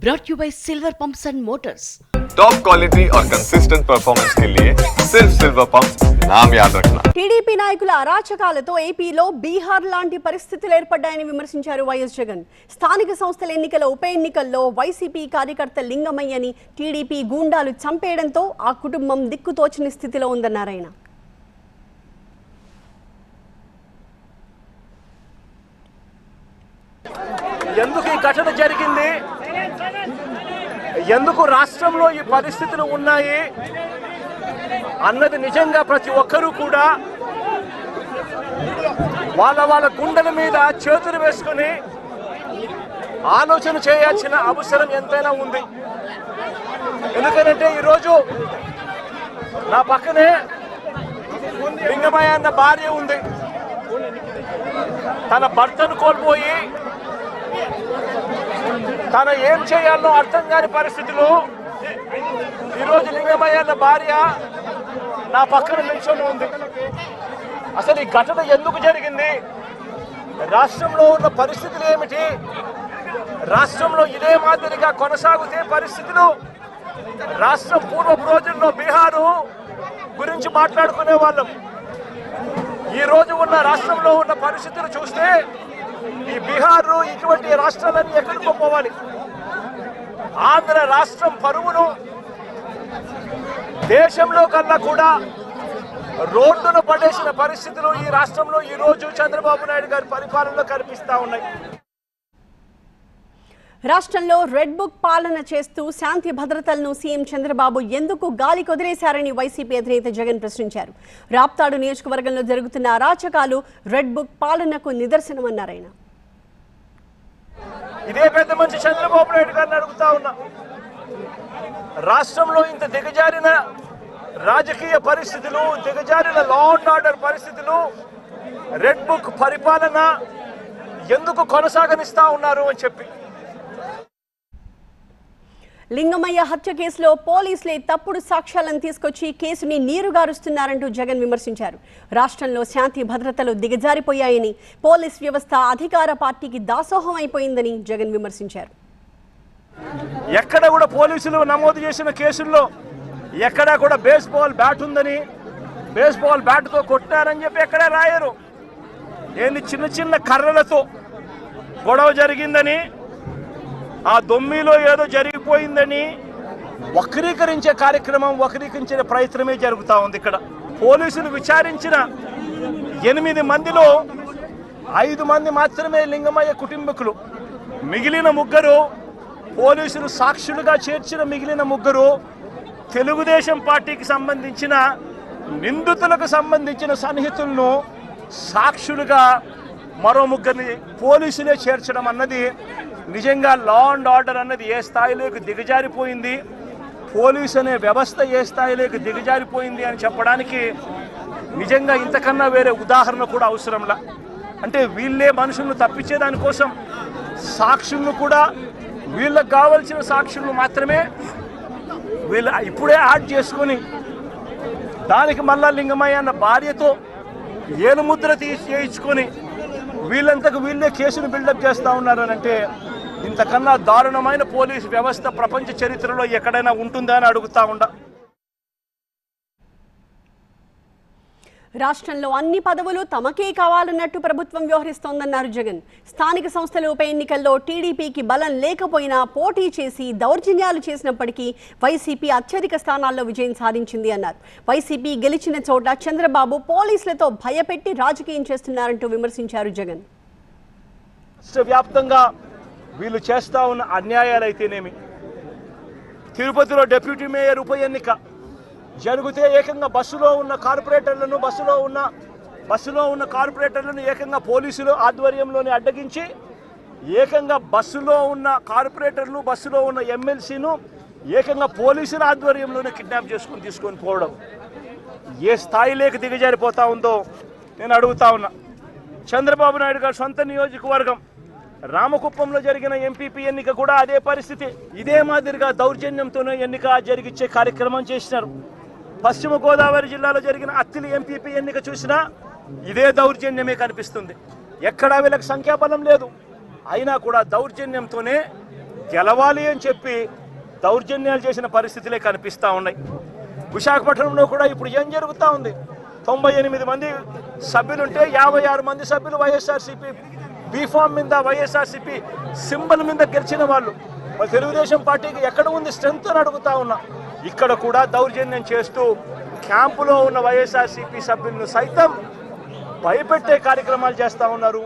brought you by Silver Pumps and Motors. Top quality और consistent performance के लिए सिर्फ सिल्वर पंप नाम याद रखना టీడీపీ నాయకుల అరాచకాలతో ఏపీలో బీహార్ లాంటి పరిస్థితులు ఏర్పడ్డాయని విమర్శించారు వైఎస్ జగన్ స్థానిక సంస్థల ఎన్నికల ఉప ఎన్నికల్లో వైసీపీ కార్యకర్త లింగమయ్యని టీడీపీ గూండాలు చంపేయడంతో ఆ కుటుంబం దిక్కుతోచని స్థితిలో ఉందన్నారు ఎందుకు రాష్ట్రంలో ఈ పరిస్థితులు ఉన్నాయి? అన్నది నిజంగా ప్రతి ఒక్కరూ కూడా వాళ్ళ వాళ్ళ గుండెల మీద చేతులు వేసుకుని ఆలోచన చేయాల్సిన అవసరం ఎంతైనా ఉంది. ఎందుకంటే ఈరోజు నా పక్కనే లింగమయ్య అన్న భార్య ఉంది. తన భర్తను కోల్పోయి తన ఏం చేయాలో అర్థం కాని పరిస్థితిలో. ఈరోజు లింగమయ్య అన్న భార్య నా పక్కన నిల్చొని ఉంది. అసలు ఈ ఘటన ఎందుకు జరిగింది? రాష్ట్రంలో ఉన్న పరిస్థితులు ఏమిటి? రాష్ట్రంలో ఇదే మాదిరిగా కొనసాగుతే పరిస్థితులు? రాష్ట్రం పూర్వపు రోజుల్లో బీహారు గురించి మాట్లాడుకునే వాళ్ళం. ఈ రోజు ఉన్న రాష్ట్రంలో ఉన్న పరిస్థితులు చూస్తే ఈ బీహార్ ఇటువంటి రాష్ట్రాలన్నీ ఎక్కడికో పోవాలి. ఆంధ్ర రాష్ట్రం పరువును దేశంలో కన్నా కూడా రోడ్డును పడేసిన పరిస్థితులు ఈ రాష్ట్రంలో ఈ రోజు చంద్రబాబు నాయుడు గారి పరిపాలనలో కనిపిస్తా ఉన్నాయి. రాష్ట్రంలో రెడ్ బుక్ పాలన చేస్తూ శాంతి భద్రతలను సీఎం చంద్రబాబు ఎందుకు గాలి కుదిరేశారని వైసీపీ అధినేత జగన్ ప్రశ్నించారు. రాప్తాడు నియోజకవర్గంలో జరుగుతున్న అరాచకాలు రెడ్ బుక్ పాలనకు నిదర్శనమన్నారు ఆయన. ఇదే పెద్ద మంచి చంద్రబాబు నాయుడు గారిని అడుగుతా ఉన్నా. రాష్ట్రంలో ఇంత దిగజారిన రాజకీయ పరిస్థితులు దిగజారిన లా అండ్ ఆర్డర్ పరిస్థితులు రెడ్ బుక్ పరిపాలన ఎందుకు కొనసాగనిస్తా ఉన్నారు అని చెప్పి. లింగమయ్య హత్య కేసులో పోలీసులే తప్పుడు సాక్ష్యాలను తీసుకొచ్చి కేసుని నీరుగారుస్తున్నారంటూ జగన్ విమర్శించారు. రాష్ట్రంలో శాంతి భద్రతలు దిగజారిపోయాయని పోలీస్ వ్యవస్థ అధికార పార్టీకి దాసోహం అయిపోయిందని జగన్ విమర్శించారు. ఎక్కడ కూడా పోలీసులు నమోదు చేసిన కేసుల్లో ఎక్కడా కూడా బేస్బాల్ బ్యాట్ ఉందని బేస్బాల్ బ్యాట్తో కొట్టారని చెప్పి ఎక్కడా రాయరు. ఏంది చిన్న చిన్న కర్రలతో గొడవ జరిగిందని ఆ దొమ్మిలో ఏదో జరిగిపోయిందని వక్రీకరించే కార్యక్రమం వక్రీకరించే ప్రయత్నమే జరుగుతూ ఉంది ఇక్కడ. పోలీసులు విచారించిన ఎనిమిది మందిలో ఐదు మంది మాత్రమే లింగమయ్య కుటుంబకులు. మిగిలిన ముగ్గురు పోలీసులు సాక్షులుగా చేర్చిన మిగిలిన ముగ్గురు తెలుగుదేశం పార్టీకి సంబంధించిన నిందితులకు సంబంధించిన సన్నిహితులను సాక్షులుగా మరో ముగ్గురిని పోలీసులే చేర్చడం అన్నది నిజంగా లా అండ్ ఆర్డర్ అన్నది ఏ స్థాయిలోకి దిగజారిపోయింది? పోలీసు అనే వ్యవస్థ ఏ స్థాయిలోకి దిగజారిపోయింది అని చెప్పడానికి నిజంగా ఇంతకన్నా వేరే ఉదాహరణ కూడా అవసరంలా. అంటే వీళ్ళే మనుషులను తప్పించేదానికోసం సాక్షులను కూడా వీళ్ళకు కావలసిన సాక్షులను మాత్రమే వీళ్ళు ఇప్పుడే యాడ్ చేసుకొని దానికి మళ్ళా లింగమయ్య అన్న భార్యతో ఏలుముద్ర తీసి చేయించుకొని వీళ్ళంతకు వీళ్ళే కేసును బిల్డప్ చేస్తూ ఉన్నారనంటే అంటే ఇంతకన్నా దారుణమైన పోలీస్ వ్యవస్థ ప్రపంచ చరిత్రలో ఎక్కడైనా ఉంటుందా అని అడుగుతా ఉండా. రాష్ట్రంలో అన్ని పదవులు తమకే కావాలన్నట్టు ప్రభుత్వం వ్యవహరిస్తోందన్నారు జగన్. స్థానిక సంస్థల ఉప ఎన్నికల్లో టీడీపీకి బలం లేకపోయినా పోటీ చేసి దౌర్జన్యాలు చేసినప్పటికీ వైసీపీ అత్యధిక స్థానాల్లో విజయం సాధించింది అన్నారు. వైసీపీ గెలిచిన చోట చంద్రబాబు పోలీసులతో భయపెట్టి రాజకీయం చేస్తున్నారంటూ విమర్శించారు జగన్. రాష్ట్ర వ్యాప్తంగా వీళ్ళు చేస్తూ ఉన్న అన్యాయాలు అయితేనేమి తిరుపతిలో డిప్యూటీ మేయర్ ఉప ఎన్నిక జరిగితే ఏకంగా బస్సులో ఉన్న కార్పొరేటర్లను బస్సులో ఉన్న బస్సులో ఉన్న కార్పొరేటర్లను ఏకంగా పోలీసులు ఆధ్వర్యంలోనే అడ్డగించి ఏకంగా బస్సులో ఉన్న కార్పొరేటర్లు బస్సులో ఉన్న ఎమ్మెల్సీను ఏకంగా పోలీసుల ఆధ్వర్యంలోనే కిడ్నాప్ చేసుకుని తీసుకొని పోవడం. ఏ స్థాయిలోకి దిగజారిపోతా ఉందో నేను అడుగుతా ఉన్నా. చంద్రబాబు నాయుడు గారు సొంత నియోజకవర్గం. రామకుప్పంలో జరిగిన ఎంపీపీ ఎన్నిక కూడా అదే పరిస్థితి. ఇదే మాదిరిగా దౌర్జన్యంతోనే ఎన్నిక జరిగించే కార్యక్రమం చేసినారు. పశ్చిమ గోదావరి జిల్లాలో జరిగిన అత్తిలి ఎంపీపీ ఎన్నిక చూసినా ఇదే దౌర్జన్యమే కనిపిస్తుంది. ఎక్కడా వీళ్ళకి సంఖ్యాబలం లేదు. అయినా కూడా దౌర్జన్యంతోనే గెలవాలి అని చెప్పి దౌర్జన్యాలు చేసిన పరిస్థితులే కనిపిస్తూ ఉన్నాయి. విశాఖపట్నంలో కూడా ఇప్పుడు ఏం జరుగుతూ ఉంది? తొంభై ఎనిమిది మంది సభ్యులుంటే యాభై ఆరు మంది సభ్యులు వైఎస్ఆర్సీపీ బీఫామ్ మీద వైఎస్ఆర్సీపీ సింబల్ మీద గెలిచిన వాళ్ళు. మరి తెలుగుదేశం పార్టీకి ఎక్కడ ఉంది స్ట్రెంత్ అని అడుగుతా ఉన్నా. ఇక్కడ కూడా దౌర్జన్యం చేస్తూ క్యాంపులో ఉన్న వైఎస్ఆర్సీపీ సభ్యులను సైతం భయపెట్టే కార్యక్రమాలు చేస్తూ ఉన్నారు.